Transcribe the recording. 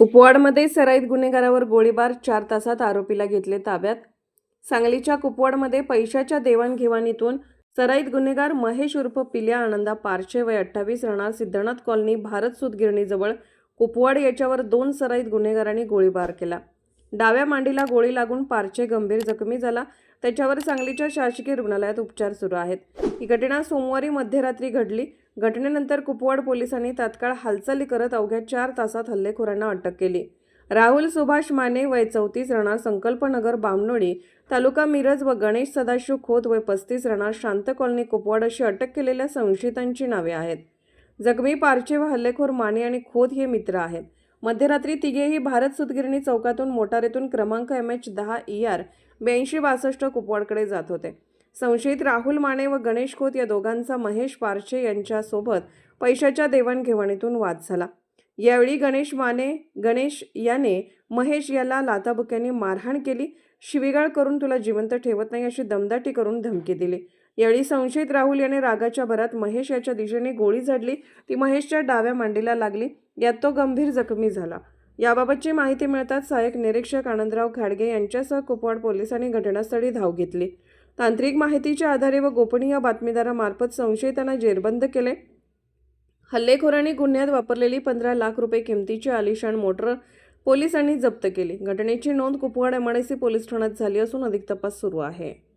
कुपवाडमध्ये सराईत गुन्हेगारावर गोळीबार चार तासात आरोपीला घेतले ताब्यात. सांगलीच्या कुपवाडमध्ये पैशाच्या देवाणघेवाणीतून सराईत गुन्हेगार महेश उर्फ पिल्या आनंदा पारचे वय अठ्ठावीस राहणार सिद्धनाथ कॉलनी भारत सुतगिरणीजवळ कुपवाड याच्यावर दोन सराईत गुन्हेगारांनी गोळीबार केला. डाव्या मांडीला गोळी लागून पारचे गंभीर जखमी झाला. त्याच्यावर सांगलीच्या शासकीय रुग्णालयात उपचार सुरू आहेत. ही घटना सोमवारी मध्यरात्री घडली. घटनेनंतर कुपवाड पोलिसांनी तात्काळ हालचाली करत अवघ्या चार तासात हल्लेखोरांना अटक केली. राहुल सुभाष माने वय चौतीस राहणार संकल्पनगर बामनोडी तालुका मिरज व गणेश सदाशिव खोत वय पस्तीस राहणार शांत कॉलनी कुपवाड अशी अटक केलेल्या संशयितांची नावे आहेत. जखमी पारचे व हल्लेखोर माने आणि खोत हे मित्र आहेत. मध्यरात्री तिघेही भारत सुतगिरणी चौकातून मोटारीतून क्रमांक एम एच दहा ई आर ब्याऐंशी बासष्ट कुपवाडकडे जात होते. संशयित राहुल माने व गणेश खोत या दोघांचा महेश पारचे यांच्यासोबत पैशाच्या देवाणघेवाणीतून वाद झाला. यावेळी गणेश माने गणेश याने महेश याला लाताबुक्याने मारहाण केली. शिवीगाळ करून तुला जिवंत ठेवत नाही अशी दमदाटी करून धमकी दिली. यावेळी संशयित राहुल याने रागाच्या भरात महेश याच्या दिशेने गोळी झाडली. ती महेशच्या डाव्या मांडीला लागली. यात तो गंभीर जखमी झाला. याबाबतची माहिती मिळताच सहाय्यक निरीक्षक आनंदराव खाडगे यांच्यासह कुपवाड पोलिसांनी घटनास्थळी धाव घेतली. तांत्रिक माहितीच्या आधारे व गोपनीय बातमीदारामार्फत संशयितांना जेरबंद केले. हल्लेखोरांनी गुन्ह्यात वापरलेली पंधरा लाख रुपये किमतीची आलिशान मोटर पोलिसांनी जप्त केली. घटनेची नोंद कुपवाड एमआयडीसी पोलीस ठाण्यात झाली असून अधिक तपास सुरू आहे.